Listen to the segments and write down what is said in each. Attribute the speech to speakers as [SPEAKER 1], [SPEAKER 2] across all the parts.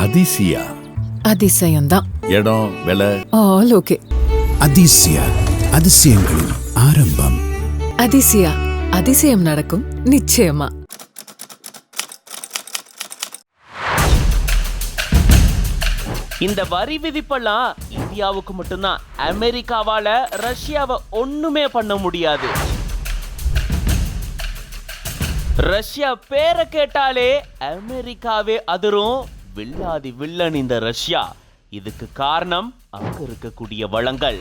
[SPEAKER 1] அதிசயா.
[SPEAKER 2] அதிசயம்தான்.
[SPEAKER 1] இடம் விலை?
[SPEAKER 2] All okay.
[SPEAKER 3] அதிசயா அதிசயங்களின் ஆரம்பம்.
[SPEAKER 2] அதிசயா அதிசயம் நடக்கும் நிச்சயமா.
[SPEAKER 4] இந்த வரி விதிப்பெல்லாம் இந்தியாவுக்கு மட்டும்தான் அமெரிக்காவால ரஷ்யாவை ஒண்ணுமே பண்ண முடியாது. ரஷ்யா பேரை கேட்டாலே அமெரிக்காவே அதிரும் வில்லாதி வில்லன் இந்த ரஷ்யா. இதுக்கு காரணம் அங்க இருக்கக்கூடிய வளங்கள்.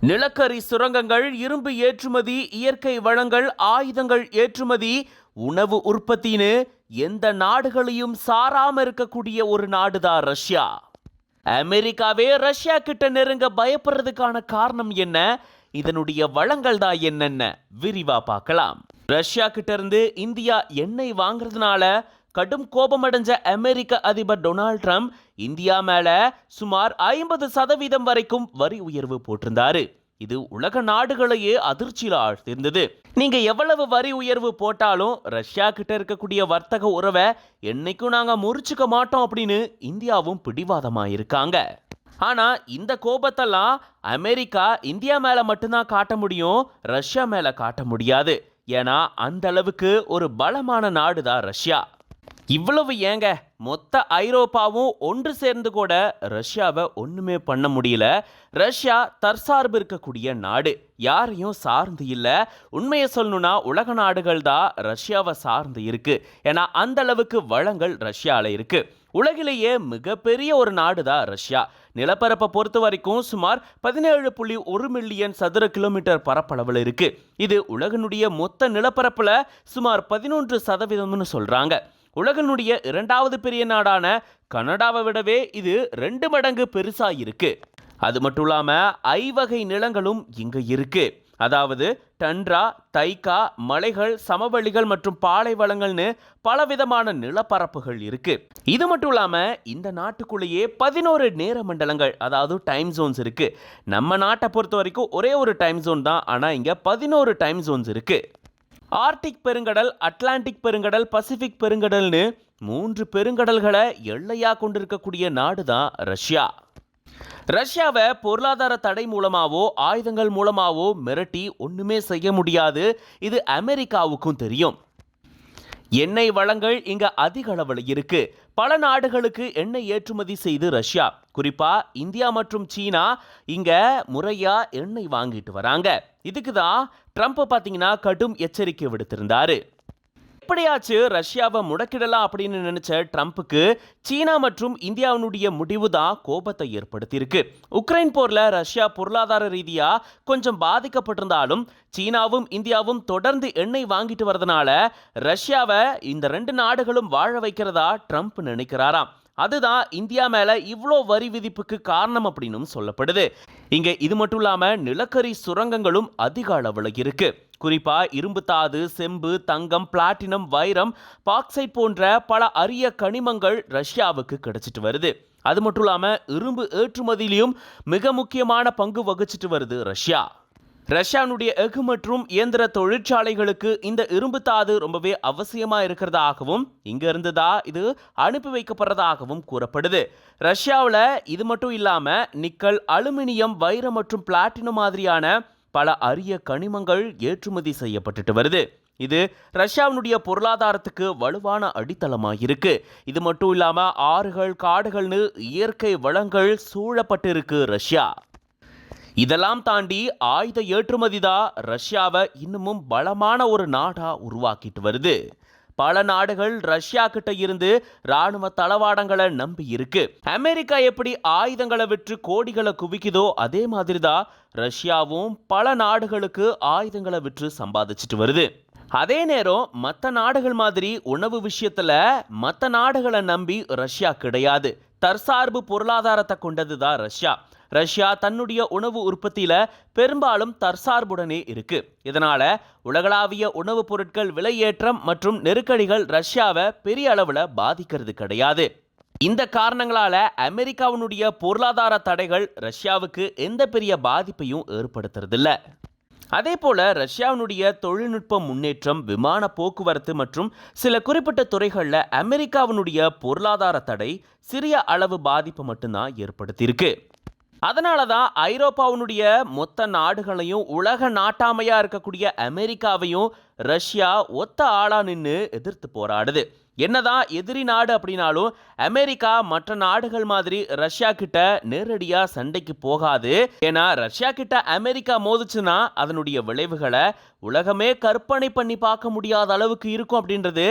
[SPEAKER 4] நிலக்கரி சுரங்கங்கள் இரும்பு ஏற்றுமதி இயற்கை வளங்கள் ஆயுதங்கள் ஏற்றுமதி உணவு உற்பத்தின்னு எந்த நாடுகளையும் சாராம இருக்கக்கூடிய ஒரு நாடுதான் ரஷ்யா. அமெரிக்காவே ரஷ்யா கிட்ட நெருங்க பயப்படுறதுக்கான காரணம் என்ன? இதனுடைய வளங்கள் தான் என்னென்ன? விரிவா பார்க்கலாம். ரஷ்யா கிட்ட இருந்து இந்தியா எண்ணெய் வாங்குறதுனால கடும் கோபமடைஞ்ச அமெரிக்க அதிபர் டொனால்ட் ட்ரம்ப் இந்தியா மேல சுமார் ஐம்பது சதவீதம் வரைக்கும் வரி உயர்வு போட்டிருந்தாரு. இது உலக நாடுகளையே அதிர்ச்சியில் ஆழ்த்திருந்தது நீங்க எவ்வளவு வரி உயர்வு போட்டாலும் ரஷ்யா கிட்ட இருக்கக்கூடிய வர்த்தக உறவை என்னைக்கும் நாங்க முறிச்சுக்க மாட்டோம் அப்படின்னு இந்தியாவும் பிடிவாதமா இருக்காங்க ஆனா இந்த கோபத்தெல்லாம் அமெரிக்கா இந்தியா மேல மட்டும்தான் காட்ட முடியும் ரஷ்யா மேல காட்ட முடியாது. ஏன்னா அந்த அளவுக்கு ஒரு பலமான நாடுதான் ரஷ்யா. இவ்வளவு ஏங்க? மொத்த ஐரோப்பாவும் ஒன்று சேர்ந்து கூட ரஷ்யாவை ஒன்றுமே பண்ண முடியல. ரஷ்யா தற்சார்பு இருக்கக்கூடிய நாடு. யாரையும் சார்ந்து இல்லை. உண்மையை சொல்லணும்னா உலக நாடுகள் தான் ரஷ்யாவை சார்ந்து இருக்கு. ஏன்னா அந்த அளவுக்கு வளங்கள் ரஷ்யாவில் இருக்கு. உலகிலேயே மிகப்பெரிய ஒரு நாடு தான் ரஷ்யா. நிலப்பரப்பை பொறுத்த வரைக்கும் சுமார் பதினேழு புள்ளி ஒரு மில்லியன் சதுர கிலோமீட்டர் பரப்பளவில் இருக்கு. இது உலகனுடைய மொத்த நிலப்பரப்பில் சுமார் பதினொன்று சதவீதம்னு சொல்றாங்க. உலகினுடைய இரண்டாவது பெரிய நாடான கனடாவை விடவே இது ரெண்டு மடங்கு பெருசாக இருக்கு. அது மட்டும் இல்லாமல் ஐவகை நிலங்களும் இங்கே இருக்கு. அதாவது டன்ரா தைக்கா மலைகள் சமவெளிகள் மற்றும் பாலைவளங்கள்னு பலவிதமான நிலப்பரப்புகள் இருக்கு. இது மட்டும் இல்லாம இந்த நாட்டுக்குள்ளேயே பதினோரு நேர மண்டலங்கள் அதாவது டைம் ஜோன்ஸ் இருக்கு. நம்ம நாட்டை பொறுத்த வரைக்கும் ஒரே ஒரு டைம் ஜோன் தான் ஆனால் இங்கே பதினோரு டைம் ஜோன்ஸ் இருக்கு. ஆர்டிக் பெருங்கடல் அட்லாண்டிக் பெருங்கடல் பசிபிக் பெருங்கடல்னு மூன்று பெருங்கடல்களை எல்லையா கொண்டிருக்கக்கூடிய நாடு தான் ரஷ்யா. ரஷ்யாவை பொருளாதார தடை மூலமாவோ ஆயுதங்கள் மூலமாவோ மிரட்டி ஒன்றுமே செய்ய முடியாது. இது அமெரிக்காவுக்கும் தெரியும். எண்ணெய் வளங்கள் இங்கே அதிக அளவில் இருக்குது பல நாடுகளுக்கு எண்ணெய் ஏற்றுமதி செய்து ரஷ்யா. குறிப்பா இந்தியா மற்றும் சீனா இங்க முறையா எண்ணெய் வாங்கிட்டு வராங்க. இதுக்கு தான் ட்ரம்ப் பாத்தீங்கன்னா கடும் எச்சரிக்கை விடுத்திருந்தாரு. எப்படியாச்சு ரஷ்யாவை முடக்கிடலாம் அப்படின்னு நினைச்ச ட்ரம்ப்புக்கு சீனா மற்றும் இந்தியாவினுடைய முடிவு தான் கோபத்தை ஏற்படுத்தியிருக்கு. உக்ரைன் போரில் ரஷ்யா பொருளாதார ரீதியாக கொஞ்சம் பாதிக்கப்பட்டிருந்தாலும் சீனாவும் இந்தியாவும் தொடர்ந்து எண்ணெய் வாங்கிட்டு வரதுனால ரஷ்யாவை இந்த ரெண்டு நாடுகளும் வாழ வைக்கிறதா ட்ரம்ப் நினைக்கிறாராம். அதுதான் இந்தியா மேல இவ்வளோ வரி விதிப்புக்கு காரணம் அப்படின்னும் சொல்லப்படுது. இங்க இது மட்டும் இல்லாம நிலக்கரி சுரங்கங்களும் அதிக அளவில் இருக்கு. குறிப்பாக இரும்புத்தாது செம்பு தங்கம் பிளாட்டினம் வைரம் பாக்சைட் போன்ற பல அரிய கனிமங்கள் ரஷ்யாவுக்கு கிடைச்சிட்டு வருது. அது மட்டும் இல்லாமல் இரும்பு ஏற்றுமதியிலையும் மிக முக்கியமான பங்கு வகிச்சிட்டு வருது ரஷ்யா. ரஷ்யானுடைய எஃகு மற்றும் இயந்திர தொழிற்சாலைகளுக்கு இந்த இரும்பு தாது ரொம்பவே அவசியமா இருக்கிறதாகவும் இங்கிருந்து தான் இது அனுப்பி வைக்கப்படுறதாகவும் கூறப்படுது. ரஷ்யாவில் இது மட்டும் இல்லாமல் நிக்கல் அலுமினியம் வைரம் மற்றும் பிளாட்டினம் மாதிரியான பல அரிய கனிமங்கள் ஏற்றுமதி செய்யப்பட்டுட்டு வருது. இது ரஷ்யாவினுடைய பொருளாதாரத்துக்கு வலுவான அடித்தளமா இருக்கு இது மட்டும் இல்லாம ஆறுகள் காடுகள்னு இயற்கை வளங்கள் சூழப்பட்டிருக்கு ரஷ்யா. இதெல்லாம் தாண்டி ஆயுத ஏற்றுமதி தான் ரஷ்யாவை இன்னமும் பலமான ஒரு நாடா உருவாக்கிட்டு வருது. பல நாடுகள் ரஷ்யா கிட்ட இருந்து ராணுவ தளவாடங்களை நம்பி இருக்கு. அமெரிக்கா எப்படி ஆயுதங்களை விற்று கோடிகளை குவிக்குதோ அதே மாதிரி தான் ரஷ்யாவும் பல நாடுகளுக்கு ஆயுதங்களை விற்று சம்பாதிச்சிட்டு வருது. அதே நேரம் மற்ற நாடுகள் மாதிரி உணவு விஷயத்துல மற்ற நாடுகளை நம்பி ரஷ்யா கிடையாது. தற்சார்பு பொருளாதாரத்தை கொண்டது தான் ரஷ்யா. ரஷ்யா தன்னுடைய உணவு உற்பத்தியில பெரும்பாலும் தற்சார்புடனே இருக்கு. இதனால உலகளாவிய உணவுப் பொருட்கள் விலையேற்றம் மற்றும் நெருக்கடிகள் ரஷ்யாவை பெரிய அளவில் பாதிக்கிறது கிடையாது. இந்த காரணங்களால அமெரிக்காவினுடைய பொருளாதார தடைகள் ரஷ்யாவுக்கு எந்த பெரிய பாதிப்பையும் ஏற்படுத்துறதில்ல. அதே போல ரஷ்யாவினுடைய தொழில்நுட்ப முன்னேற்றம் விமான போக்குவரத்து மற்றும் சில குறிப்பிட்ட துறைகளில் அமெரிக்காவினுடைய பொருளாதார தடை சிறிய அளவு பாதிப்பு மட்டும்தான் ஏற்படுத்தியிருக்கு. அதனால தான் ஐரோப்பாவினுடைய மொத்த நாடுகளையும் உலக நாட்டாமையா இருக்கக்கூடிய அமெரிக்காவையும் ரஷ்யா ஒத்த ஆளா நின்று எதிர்த்து போராடுது. என்னதான் எதிரி நாடு அப்படின்னாலும் அமெரிக்கா மற்ற நாடுகள் மாதிரி ரஷ்யா கிட்ட நேரடியா சண்டைக்கு போகாது. ஏன்னா ரஷ்யா கிட்ட அமெரிக்கா மோதிச்சுன்னா அதனுடைய விளைவுகளை உலகமே கற்பனை பண்ணி பார்க்க முடியாத அளவுக்கு இருக்கும் அப்படின்றது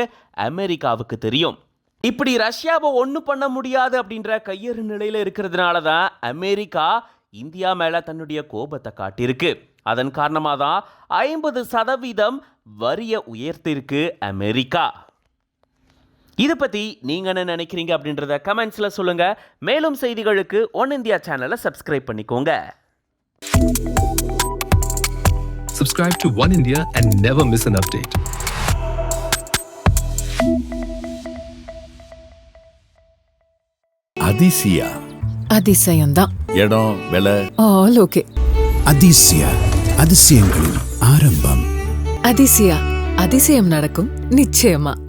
[SPEAKER 4] அமெரிக்காவுக்கு தெரியும். இப்படி ரஷ்யாவை ஒன்றும் பண்ண முடியாது அப்படின்ற கையறு நிலையில் இருக்கிறதுனால தான் அமெரிக்கா இந்தியா மேலே தன்னுடைய கோபத்தை காட்டியிருக்கு. அதன் காரணமாக தான் ஐம்பது சதவீதம் வரியை உயர்த்திருக்கு அமெரிக்கா. இதை பற்றி நீங்கள் என்ன நினைக்கிறீங்க அப்படின்றத கமெண்ட்ஸில் சொல்லுங்கள் மேலும் செய்திகளுக்கு ஒன் இந்தியா சேனலை சப்ஸ்கிரைப் பண்ணிக்கோங்க.
[SPEAKER 1] Subscribe to One India and never miss an update.
[SPEAKER 3] Athisaya.
[SPEAKER 2] அதிசயம்தான்.
[SPEAKER 5] இடம் விலை?
[SPEAKER 2] All okay.
[SPEAKER 3] அதிசயா அதிசயங்களின் ஆரம்பம்.
[SPEAKER 2] அதிசயா அதிசயம் நடக்கும் நிச்சயமா.